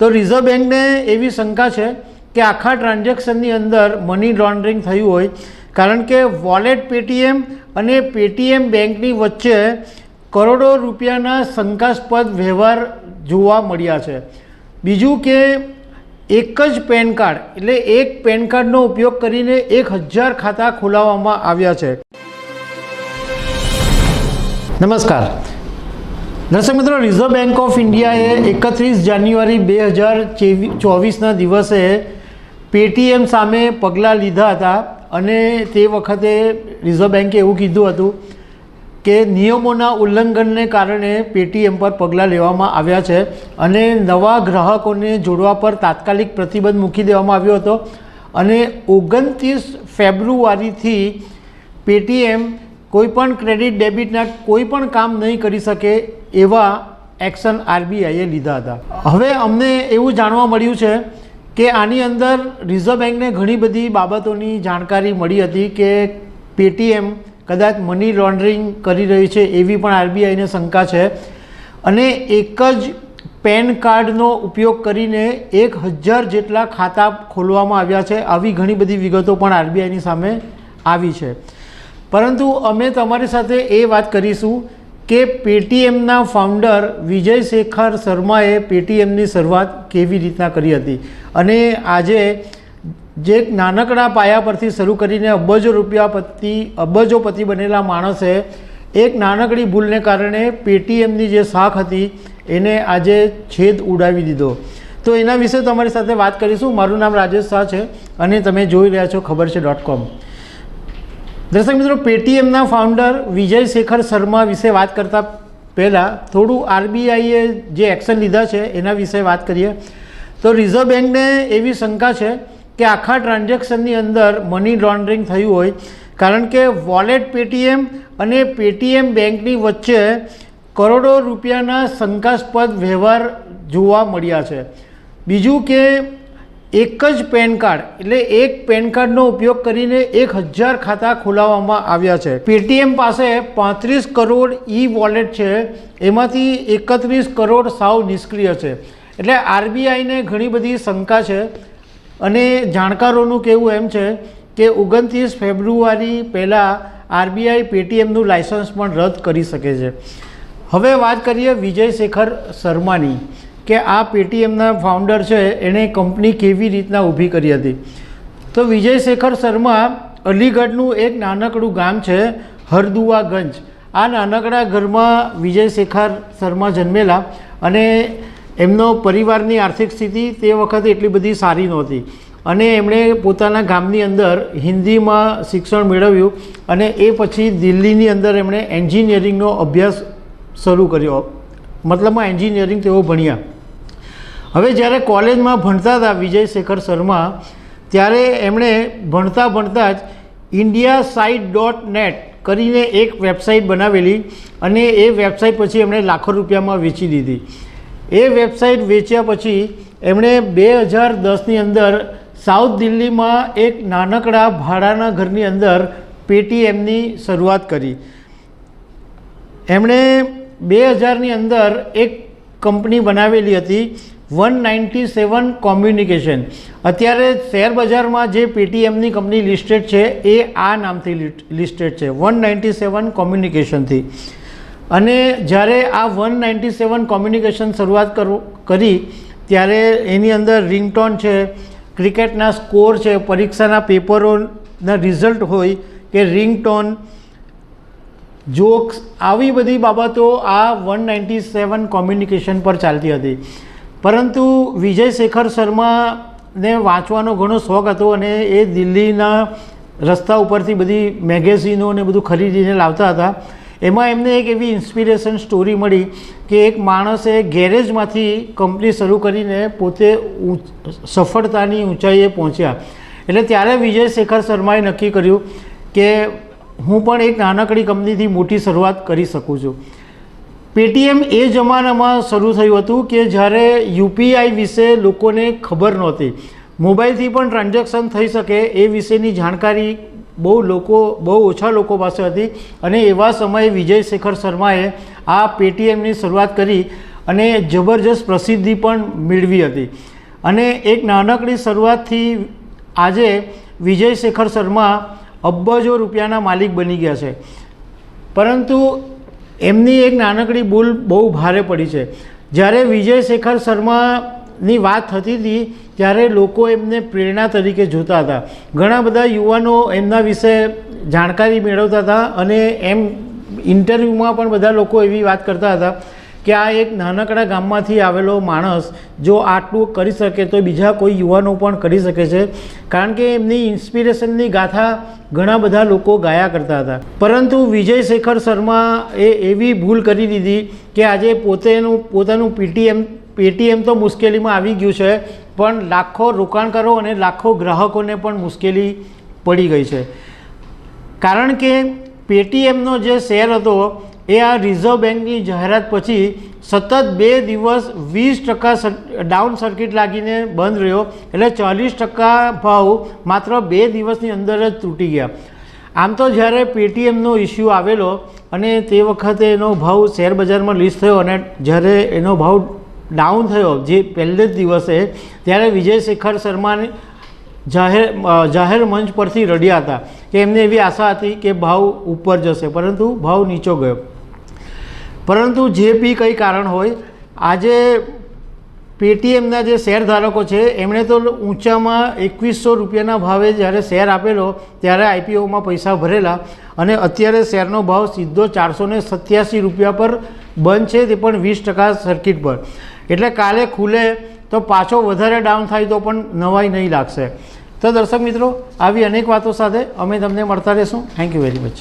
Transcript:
તો રિઝર્વ બેંકને એવી શંકા છે કે આખા ટ્રાન્ઝેક્શનની અંદર મની લોન્ડરિંગ થયું હોય, કારણ કે વોલેટ પેટીએમ અને પેટીએમ બેંકની વચ્ચે કરોડો રૂપિયાના શંકાસ્પદ વ્યવહાર જોવા મળ્યા છે. બીજું કે એક જ પેન કાર્ડ, એટલે એક પેન કાર્ડનો ઉપયોગ કરીને એક હજાર ખાતા ખોલાવવામાં આવ્યા છે. નમસ્કાર. દર્શક મિત્રો રિઝર્વ બેંક ઓફ ઇન્ડિયાએ એકત્રીસ જાન્યુઆરી બે હજાર ચોવીસના દિવસે પેટીએમ સામે પગલાં લીધા હતા અને તે વખતે રિઝર્વ બેન્કે એવું કીધું હતું કે નિયમોના ઉલ્લંઘનને કારણે પેટીએમ પર પગલાં લેવામાં આવ્યા છે અને નવા ગ્રાહકોને જોડવા પર તાત્કાલિક પ્રતિબંધ મૂકી દેવામાં આવ્યો હતો. અને ઓગણત્રીસ ફેબ્રુઆરીથી પેટીએમ કોઈપણ ક્રેડિટ, ડેબિટના કોઈ પણ કામ નહીં કરી શકે એવા એક્શન આરબીઆઈએ લીધા હતા. હવે અમને એવું જાણવા મળ્યું છે કે આની અંદર રિઝર્વ બેંકને ઘણી બધી બાબતોની જાણકારી મળી હતી કે પેટીએમ કદાચ મની લોન્ડરિંગ કરી રહી છે એવી પણ આરબીઆઈને શંકા છે. અને એક જ પેન કાર્ડનો ઉપયોગ કરીને એક હજાર જેટલા ખાતા ખોલવામાં આવ્યા છે. આવી ઘણી બધી વિગતો પણ આરબીઆઈની સામે આવી છે. પરંતુ અમે તમારી સાથે એ વાત કરીશું કે પેટીએમના ફાઉન્ડર વિજય શેખર શર્માએ પેટીએમની શરૂઆત કેવી રીતના કરી હતી. અને આજે જે નાનકડા પાયા પરથી શરૂ કરીને અબજો રૂપિયા પતિ અબજોપતિ બનેલા માણસે એક નાનકડી ભૂલને કારણે પેટીએમની જે શાખ હતી એને આજે છેદ ઉડાવી દીધો. તો એના વિશે તમારી સાથે વાત કરીશું. મારું નામ રાજેશ શાહ છે અને તમે જોઈ રહ્યા છો ખબર છે ડોટ કોમ. દર્શક મિત્રો પેટીએમના ફાઉન્ડર વિજય શેખર શર્મા વિશે વાત કરતાં પહેલાં થોડું આરબીઆઈએ જે એક્શન લીધા છે, એના વિશે વાત કરીએ. તો રિઝર્વ બેંકને એવી શંકા છે કે આખા ટ્રાન્ઝેક્શનની અંદર મની લોન્ડરિંગ થયું હોય, કારણ કે વોલેટ પેટીએમ અને પેટીએમ બેંકની વચ્ચે કરોડો રૂપિયાના શંકાસ્પદ વ્યવહાર જોવા મળ્યા છે. બીજું કે એક જ પેન કાર્ડ, એટલે એક પેન કાર્ડનો ઉપયોગ કરીને એક હજાર ખાતા ખોલાવવામાં આવ્યા છે. પેટીએમ પાસે પાંત્રીસ કરોડ ઈ વોલેટ છે. એમાંથી એકત્રીસ કરોડ સાવ નિષ્ક્રિય છે. એટલે આરબીઆઈને ઘણી બધી શંકા છે. અને જાણકારોનું કહેવું એમ છે કે ઓગણત્રીસ ફેબ્રુઆરી પહેલાં આરબીઆઈ પેટીએમનું લાયસન્સ પણ રદ કરી શકે છે. હવે વાત કરીએ વિજય શેખર શર્માની. કે આ પેટીએમના ફાઉન્ડર છે, એણે કંપની કેવી રીતના ઊભી કરી હતી. તો વિજય શેખર શર્મા અલીગઢનું એક નાનકડું ગામ છે, હરદુવાગંજ. આ નાનકડા ઘરમાં વિજય શેખર શર્મા જન્મેલા અને એમનો પરિવારની આર્થિક સ્થિતિ તે વખતે એટલી બધી સારી નહોતી. અને એમણે પોતાના ગામની અંદર હિન્દીમાં શિક્ષણ મેળવ્યું અને એ પછી દિલ્હીની અંદર એમણે એન્જિનિયરિંગનો અભ્યાસ શરૂ કર્યો. મતલબમાં એન્જિનિયરિંગ તેઓ ભણ્યા. હવે જ્યારે કોલેજમાં ભણતા હતા વિજય શેખર શર્મા, ત્યારે એમણે ભણતા ભણતા જ ઇન્ડિયા સાઇટ ડોટ નેટ કરીને એક વેબસાઇટ બનાવેલી અને એ વેબસાઇટ પછી એમણે લાખો રૂપિયામાં વેચી દીધી. એ વેબસાઇટ વેચ્યા પછી એમણે બે હજાર દસની અંદર સાઉથ દિલ્હીમાં એક નાનકડા ભાડાના ઘરની અંદર પેટીએમની શરૂઆત કરી. એમણે બે હજારની અંદર એક કંપની બનાવેલી હતી વન નાઇન્ટી સેવન કોમ્યુનિકેશન. અત્યારે શેર બજારમાં જે પેટીએમની કંપની લિસ્ટેડ છે, એ આ નામથી લિસ્ટેડ છે, વન નાઇન્ટી સેવન કોમ્યુનિકેશનથી. અને જ્યારે આ વન નાઇન્ટી સેવન કોમ્યુનિકેશન શરૂઆત કરી, ત્યારે એની અંદર રિંગટોન છે, ક્રિકેટના સ્કોર છે, પરીક્ષાના પેપરોના રિઝલ્ટ હોય કે રિંગટોન, જોક્સ, આવી બધી બાબતો આ વન નાઇન્ટી સેવન કોમ્યુનિકેશન પર ચાલતી હતી. પરંતુ વિજય શેખર શર્માને વાંચવાનો ઘણો શોખ હતો અને એ દિલ્હીના રસ્તા ઉપરથી બધી મેગેઝિનો ને બધું ખરીદીને લાવતા હતા. એમાં એમને એક એવી ઇન્સ્પિરેશન સ્ટોરી મળી કે એક માણસે ગેરેજમાંથી કંપની શરૂ કરીને પોતે સફળતાની ઊંચાઈએ પહોંચ્યા. એટલે ત્યારે વિજય શેખર શર્માએ નક્કી કર્યું કે હું પણ એક નાનકડી કંપનીથી મોટી શરૂઆત કરી શકું છું. પેટીએમ એ જમાનામાં શરૂ થયું હતું કે જ્યારે યુપીઆઈ વિશે લોકોને ખબર નહોતી. મોબાઈલથી પણ ટ્રાન્ઝેક્શન થઈ શકે એ વિશેની જાણકારી બહુ લોકો, બહુ ઓછા લોકો પાસે હતી અને એવા સમયે વિજય શેખર શર્માએ આ પેટીએમની શરૂઆત કરી અને જબરજસ્ત પ્રસિદ્ધિ પણ મેળવી હતી. અને એક નાનકડી શરૂઆતથી આજે વિજય શેખર શર્મા અબજો રૂપિયાના માલિક બની ગયા છે. પરંતુ એમની એક નાનકડી ભૂલ બહુ ભારે પડી છે. જ્યારે વિજય શેખર શર્માની વાત થતી હતી, ત્યારે લોકો એમને પ્રેરણા તરીકે જોતા હતા. ઘણા બધા યુવાનો એમના વિશે જાણકારી મેળવતા હતા અને એમ ઇન્ટરવ્યૂમાં પણ બધા લોકો એવી વાત કરતા હતા. કે આ એક નાનકડા ગામમાંથી આવેલો માણસ જો આટલું કરી શકે તો બીજા કોઈ યુવાનો પણ કરી શકે છે. કારણ કે એમની ઇન્સ્પિરેશનની ગાથા ઘણા બધા લોકો ગાયા કરતા હતા. પરંતુ વિજય શેખર શર્મા એ એવી ભૂલ કરી દીધી કે આજે પોતેનું, પોતાનું પીટીએમ, પેટીએમ તો મુશ્કેલીમાં આવી ગયું છે, પણ લાખો રોકાણકારો અને લાખો ગ્રાહકોને પણ મુશ્કેલી પડી ગઈ છે. કારણ કે પેટીએમનો જે શેર હતો એ આ રિઝર્વ બેંકની જાહેરાત પછી સતત બે દિવસ વીસ ટકા ડાઉન સર્કિટ લાગીને બંધ રહ્યો. એટલે ચાલીસ ટકા ભાવ માત્ર બે દિવસની અંદર જ તૂટી ગયા. આમ તો જ્યારે પેટીએમનો ઇસ્યુ આવેલો અને તે વખતે એનો ભાવ શેર બજારમાં લિસ્ટ થયો અને જ્યારે એનો ભાવ ડાઉન થયો જે પહેલે જ દિવસે, ત્યારે વિજય શેખર શર્માને જાહેર જાહેર મંચ પરથી રડ્યા હતા કે એમને એવી આશા હતી કે ભાવ ઉપર જશે, પરંતુ ભાવ નીચો ગયો. પરંતુ જે બી કંઈ કારણ હોય, આજે પેટીએમના જે શેર ધારકો છે, એમણે તો ઊંચામાં એકવીસો રૂપિયાના ભાવે જ્યારે શેર આપેલો, ત્યારે આઈપીઓમાં પૈસા ભરેલા અને અત્યારે શેરનો ભાવ સીધો ચારસો ને સત્યાસી રૂપિયા પર બંધ છે, તે પણ વીસ ટકા સર્કિટ પર. એટલે કાલે ખુલે તો પાછો વધારે ડાઉન થાય તો પણ નવાઈ નહીં લાગશે. તો દર્શક મિત્રો, આવી અનેક વાતો સાથે અમે તમને મળતા રહેશું. Thank you very much